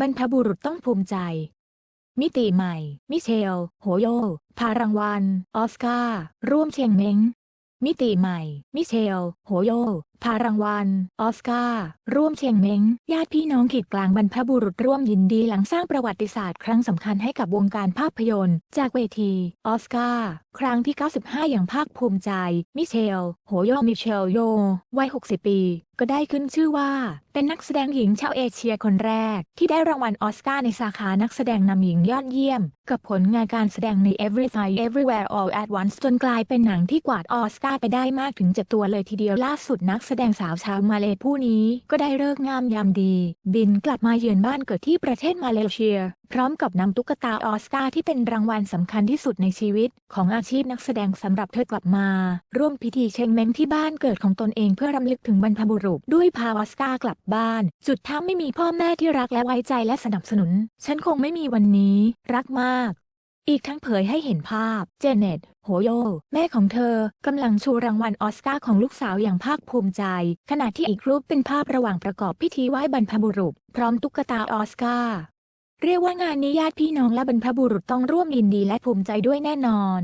บรรพบุรุษต้องภูมิใจ มิติใหม่ มิเชลโหโย พารางวัล ออสการ์ ร่วมเชียงเม้ง มิติใหม่ มิเชลโหโยพารางวัล ออสการ์ ร่วมเชียงเม้ง ญาติพี่น้องขีดกลางบรรพบุรุษร่วมยินดีหลังสร้างประวัติศาสตร์ครั้งสำคัญให้กับวงการภาพยนตร์ จากเวที ออสการ์ ครั้งที่ 95 อย่างภาคภูมิใจ มิเชล โหโยมิเชลโย วัย 60 ปี ก็ได้ขึ้นชื่อว่า เป็นนักแสดงหญิงชาวเอเชียคนแรก ที่ได้รางวัลออสการ์ในสาขานักแสดงนำหญิงยอดเยี่ยม กับผลงานการแสดงใน Everything Everywhere All at Once จนกลายเป็นหนังที่กวาดออสการ์ไปได้มากถึง7ตัวเลยทีเดียวล่าสุดนักแสดงสาวชาวมาเลผู้นี้ก็ได้เลิกงามยามดี บินกลับมาเยือนบ้านเกิดที่ประเทศมาเลเซีย พร้อมกับนำตุ๊กตาออสการ์ที่เป็นรางวัลสำคัญที่สุดในชีวิต ของอาชีพนักแสดงสำหรับเธอกลับมา ร่วมพิธีเชงเม้งที่บ้านเกิดของตนเองเพื่อรำลึกถึงบรรพบุรุษด้วยพาออสการ์กลับบ้าน จุดถ้าไม่มีพ่อแม่ที่รักและไว้ใจและสนับสนุน ฉันคงไม่มีวันนี้ รักมาก อีกทั้งเผยให้เห็นภาพ เจเน็ต โฮโย แม่ของเธอกำลังชูรางวัลออสการ์ของลูกสาวอย่างภาคภูมิใจ ขณะที่อีกรูปเป็นภาพระหว่างประกอบพิธีไหว้บรรพบุรุษ พร้อมตุ๊กตาออสการ์เรียกว่างานนี้ญาติพี่น้องและบรรพบุรุษต้องร่วมยินดีและภูมิใจด้วยแน่นอน